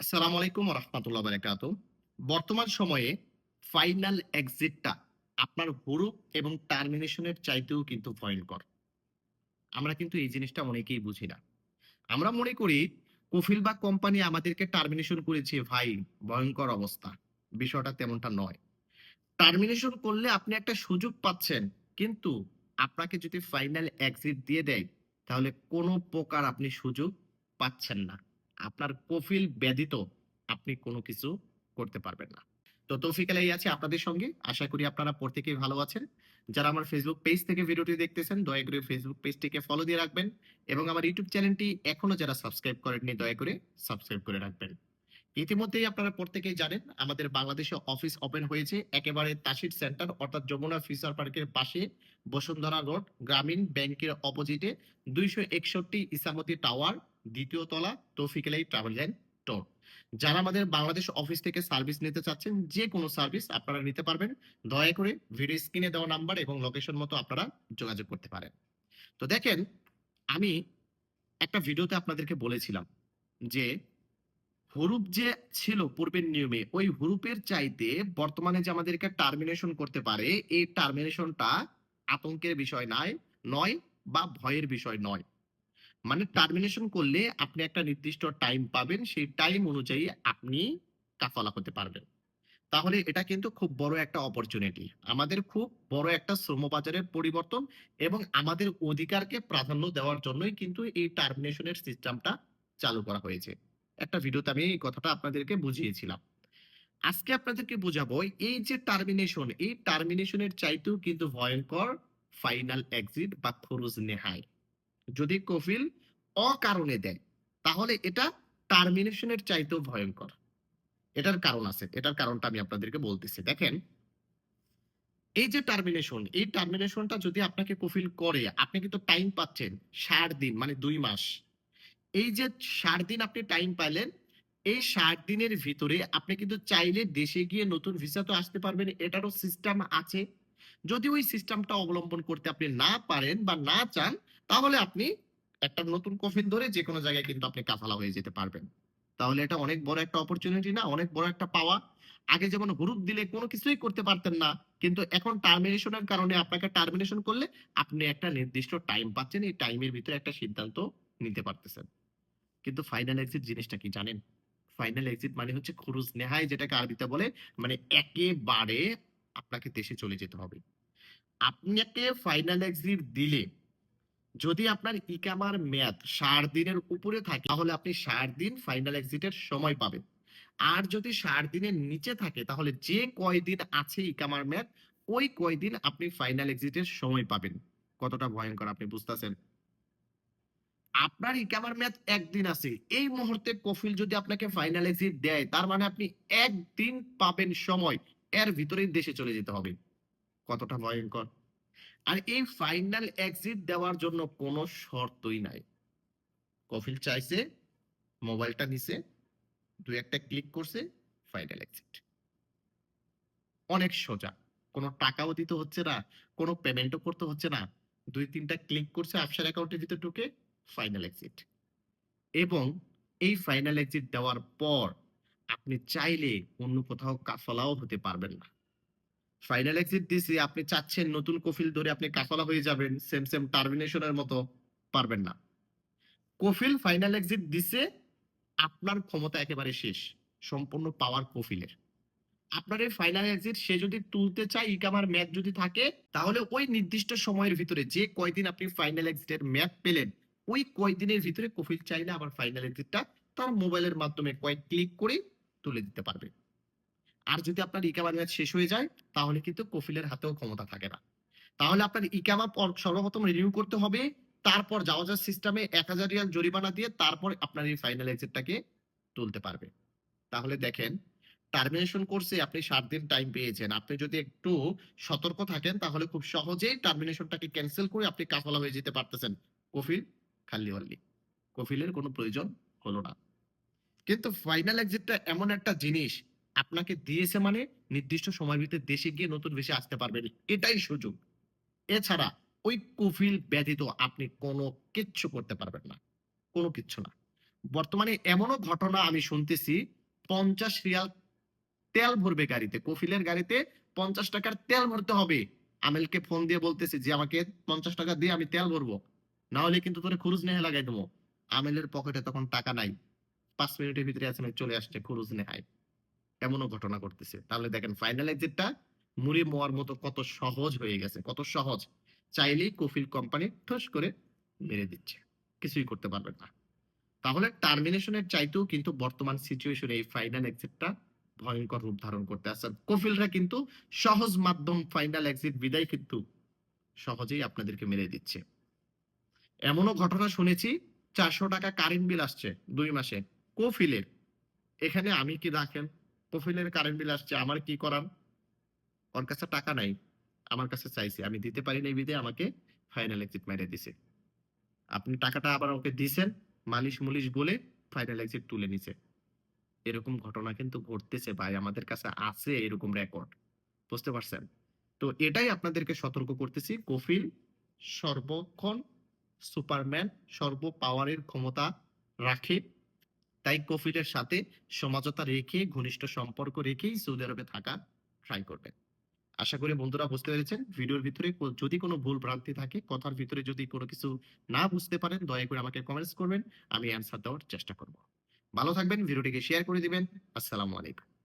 আসসালামু আলাইকুম রহমতুল্লাহ বারাকাত বর্তমান সময়ে ফাইনাল এক্সিটটা আপনার হরুপ এবং টার্মিনেশনের চাইতেও কিন্তু ভয়ঙ্কর। আমরা কিন্তু এই জিনিসটা অনেকেই বুঝি না। আমরা মনে করি কফিল বা কোম্পানি আমাদেরকে টার্মিনেশন করেছে, ভাই, ভয়ঙ্কর অবস্থা। বিষয়টা তেমনটা নয়। টার্মিনেশন করলে আপনি একটা সুযোগ পাচ্ছেন, কিন্তু আপনাকে যদি ফাইনাল এক্সিট দিয়ে দেয়, তাহলে কোনো প্রকার আপনি সুযোগ পাচ্ছেন না। আপনার কফিল ব্যতীত আপনি কোনো কিছু করতে পারবেন না। তো তৌফিক আলাই আছে আপনাদের সঙ্গে। আশা করি আপনারা প্রত্যেকেই ভালো আছেন। যারা আমার ফেসবুক পেজ থেকে ভিডিওটি দেখতেছেন, দয়া করে ফেসবুক পেজটিকে ফলো দিয়ে রাখবেন এবং আমার ইউটিউব চ্যানেলটি এখনও যারা সাবস্ক্রাইব করেননি, দয়া করে সাবস্ক্রাইব করে রাখবেন। ইতিমধ্যেই আপনারা প্রত্যেকেই জানেন, আমাদের বাংলাদেশে অফিস ওপেন হয়েছে একেবারে তাসির সেন্টার অর্থাৎ যমুনা ফিউচার পার্কের পাশে বসুন্ধরা রোড গ্রামীণ ব্যাংকের অপোজিটে দুইশো একষট্টি ইসামতি টাওয়ার দ্বিতীয় তলা তৌফিকেলাই ট্রাভেল এন্ড টোর যারা আমাদের বাংলাদেশ অফিস থেকে সার্ভিস নিতে চাচ্ছেন, যে কোনো সার্ভিস আপনারা নিতে পারবেন। দয়া করে ভিডিও স্ক্রিনে দেওয়া নাম্বার এবং লোকেশন মতো আপনারা যোগাযোগ করতে পারেন। তো দেখেন, আমি একটা ভিডিওতে আপনাদেরকে বলেছিলাম যে হুরুপ যে ছিল পূর্বের নিয়মে, ওই হুরুপের চাইতে বর্তমানে যে আমাদেরকে টার্মিনেশন করতে পারে, এই টার্মিনেশনটা আতঙ্কের বিষয় নয় নয় বা ভয়ের বিষয় নয়। মানে টার্মিনেশন করলে আপনি একটা নির্দিষ্ট টাইম পাবেন, সেই টাইম অনুযায়ী আপনি কাফালা হতে পারবেন। তাহলে এটা কিন্তু খুব বড় একটা অপরচুনিটি আমাদের খুব বড় একটা শ্রম বাজারের পরিবর্তন এবং আমাদের অধিকারকে প্রাধান্য দেওয়ার জন্যই কিন্তু এই টার্মিনেশনের সিস্টেমটা চালু করা হয়েছে। একটা ভিডিওতে আমি এই কথাটা আপনাদেরকে বুঝিয়েছিলাম। আজকে আপনাদেরকে বোঝাবো, এই যে টার্মিনেশন এই টার্মিনেশনের চাইতেও কিন্তু ভয়ঙ্কর ফাইনাল এক্সিট বা খরচ নেহায় যদি কফিল অকারণে দেয়, তাহলে এটা টার্মিনেশনের চাইতেও ভয়ঙ্কর। এটার কারণ আছে। এটার কারণটা আমি আপনাদেরকে বলতেছি। দেখেন, এই যে টার্মিনেশন এই টার্মিনেশনটা যদি আপনাকে কফিল করে, আপনি কিন্তু টাইম পাচ্ছেন ষাট দিন মানে দুই মাস। এই যে ষাট দিন আপনি টাইম পাইলেন, এই ষাট দিনের ভিতরে আপনি কিন্তু চাইলে দেশে গিয়ে নতুন ভিসা তো আসতে পারবেন, এটারও সিস্টেম আছে। যদি ওই সিস্টেমটা অবলম্বন করতে আপনি না পারেন বা না চান তাহলে আপনি একটা নতুন কফিন ধরে যে কোনো জায়গায় কিন্তু আপনি কাফালা হয়ে যেতে পারবেন। তাহলে এটা অনেক বড় একটা অপরচুনিটি না, অনেক বড় একটা পাওয়া। আগে যেমন গ্রুপ দিলে কোনো কিছুই করতে পারতেন না, কিন্তু এখন টার্মিনেশনের কারণে আপনাকে টার্মিনেশন করলে আপনি একটা নির্দিষ্ট টাইম পাচ্ছেন, এই টাইমের ভিতরে একটা সিদ্ধান্ত নিতে পারতেছেন। কিন্তু ফাইনাল এক্সিট জিনিসটা কি জানেন? ফাইনাল এক্সিট মানে হচ্ছে খুরুজ নেহাই যেটাকে আরবিতে বলে মানে একেবারে আপনাকে দেশে চলে যেতে হবে। আপনাকে ফাইনাল এক্সিট দিলে যদি আপনার ইকামার মেয়াদ ষাট দিনের উপরে থাকে, তাহলে আপনি ষাট দিন ফাইনাল এক্সিটের সময় পাবেন। আর যদি ষাট দিনের নিচে থাকে, তাহলে যে কয়দিন আছে ইকামার মেয়াদ, ওই কয়দিন আপনি ফাইনাল এক্সিটের সময় পাবেন। কতটা ভয়ঙ্কর, আপনি বুঝতেছেন? আপনার ইকামার মেয়াদ একদিন আছে। এই মুহূর্তে কফিল যদি আপনাকে ফাইনাল এক্সিট দেয়, তার মানে আপনি একদিন পাবেন সময়। এর ভিতরেই দেশে চলে যেতে হবে। কতটা ভয়ঙ্কর। আর এই ফাইনাল এক্সিট দেওয়ার জন্য কোনো শর্তই নাই। কফিল চাইছে, মোবাইলটা নিছে, দুই একটা ক্লিক করছে ফাইনাল এক্সিট অনেক সোজা। কোনো টাকাও দিতে হচ্ছে না, কোনো পেমেন্টও করতে হচ্ছে না। দুই তিনটা ক্লিক করছে, আফসার অ্যাকাউন্টের ভিতরে ঢুকে ফাইনাল এক্সিট এবং এই ফাইনাল এক্সিট দেওয়ার পর আপনি চাইলে অন্য কোথাও কাফলাও হতে পারবেন না। ফাইনাল এক্সিট দিছি, আপনি চাচ্ছেন নতুন কফিল ধরে আপনি কাফলা হয়ে যাবেন সেম সেম টার্মিনেশনের মতো পারবেন না। কফিল ফাইনাল এক্সিট দিছে, আপনার ক্ষমতা একেবারে শেষ, সম্পূর্ণ পাওয়ার কফিলের। আপনার এই ফাইনাল এক্সিট সে যদি তুলতে চায় ইকামার ম্যাচ যদি থাকে, তাহলে ওই নির্দিষ্ট সময়ের ভিতরে যে কয়দিন আপনি ফাইনাল এক্সিটের ম্যাচ পেলেন, ওই কয়দিনের ভিতরে কফিল চাইলে আবার ফাইনাল এক্সিটটা তার মোবাইলের মাধ্যমে কয়েক ক্লিক করে তুলে দিতে পারবে। আর যদি আপনার ইকামা মেয়াদ শেষ হয়ে যায়, তাহলে কিন্তু কফিলের হাতেও ক্ষমতা থাকে না। তাহলে আপনার ইকামা পর- সর্বপ্রথম রিনিউ করতে হবে, তারপর যাওয়া সিস্টেমে এক হাজার রিয়াল জরিমানা দিয়ে তারপর আপনার এই ফাইনাল এক্সিটটাকে তুলতে পারবে। তাহলে দেখেন টার্মিনেশন করছে আপনি সাত দিন টাইম পেয়েছেন। আপনি যদি একটু সতর্ক থাকেন, তাহলে খুব সহজেই টার্মিনেশনটাকে ক্যান্সেল করে আপনি কাফলা হয়ে যেতে পারতেছেন। কফিল খালি হল্লি কফিলের কোনো প্রয়োজন হলো না। কিন্তু ফাইনাল এক্সিটটা এমন একটা জিনিস আপনাকে দিয়েছে মানে নির্দিষ্ট সময়ের ভিতরে দেশে গিয়ে নতুন বেশি আসতে পারবেন। এটাই সুযোগ। এছাড়া ওই কফিল ব্যতীত আপনি কোনো কিচ্ছু করতে পারবেন না। কোনো কিচ্ছু না। বর্তমানে এমনও ঘটনা আমি শুনতেছি, পঞ্চাশ রিয়াল তেল ভরবে গাড়িতে, কফিলের গাড়িতে পঞ্চাশ টাকার তেল ভরতে হবে। আমেলকে ফোন দিয়ে বলতেছি যে, আমাকে পঞ্চাশ টাকা দিয়ে আমি তেল ভরবো। না হলে কিন্তু তোরে খুরুজ নেহে লাগাই দেবো। আমেলের পকেটে তখন টাকা নাই। পাঁচ মিনিটের ভিতরে এসএমএস চলে আসছে খুরুজ নেহাই এমনও ঘটনা করতেছে তাহলে দেখেন ফাইনাল এক্সিটটা মুড়ি মোয়ার মতো কত সহজ হয়ে গেছে, কত সহজ। চাইলেই কফিল কোম্পানি ঠস করে মেরে দিচ্ছে, কিছুই করতে পারবেন না। তাহলে টার্মিনেশনের চাইতেও কিন্তু বর্তমান সিচুয়েশনে এই ফাইনাল এক্সিটটা ভয়ঙ্কর রূপ ধারণ করতে আসছে। কফিলরা কিন্তু সহজ মাধ্যম ফাইনাল এক্সিট বিদায় কিন্তু সহজেই আপনাদেরকে মেরে দিচ্ছে। এমনও ঘটনা শুনেছি, চারশো টাকা কারেন্ট বিল আসছে দুই মাসে। কফিলের এখানে আমি কি রাখেন? কফিলের কারেন্ট বিল আসছে, আমার কি করার? ওর কাছে টাকা নাই, আমার কাছে চাইছে, আমি দিতে পারি নাই বিদে, আমাকে ফাইনাল এক্সিট মেরে দিছে। আপনি টাকাটা আবার ওকে দিছেন, মালিশ মুলিশ বলে ফাইনাল এক্সিট তুলে নিছে। এরকম ঘটনা কিন্তু ঘটতেছে ভাই, আমাদের কাছে আছে এরকম রেকর্ড বুঝতে পারছেন? তো এটাই আপনাদেরকে সতর্ক করতেছি, কফিল সর্বক্ষণ সুপারম্যান সর্ব পাওয়ারের ক্ষমতা রাখে। তাই কফিলের সাথে সমাজতা রেখে, ঘনিষ্ঠ সম্পর্ক রেখেই সৌদি আরবে থাকা ট্রাই করবেন। আশা করি বন্ধুরা বুঝতে পেরেছেন। ভিডিওর ভিতরে যদি কোনো ভুল ভ্রান্তি থাকে, কথার ভিতরে যদি কোনো কিছু না বুঝতে পারেন, দয়া করে আমাকে কমেন্টস করবেন। আমি অ্যান্সার দেওয়ার চেষ্টা করব। ভালো থাকবেন, ভিডিওটিকে শেয়ার করে দিবেন। আসসালামু আলাইকুম।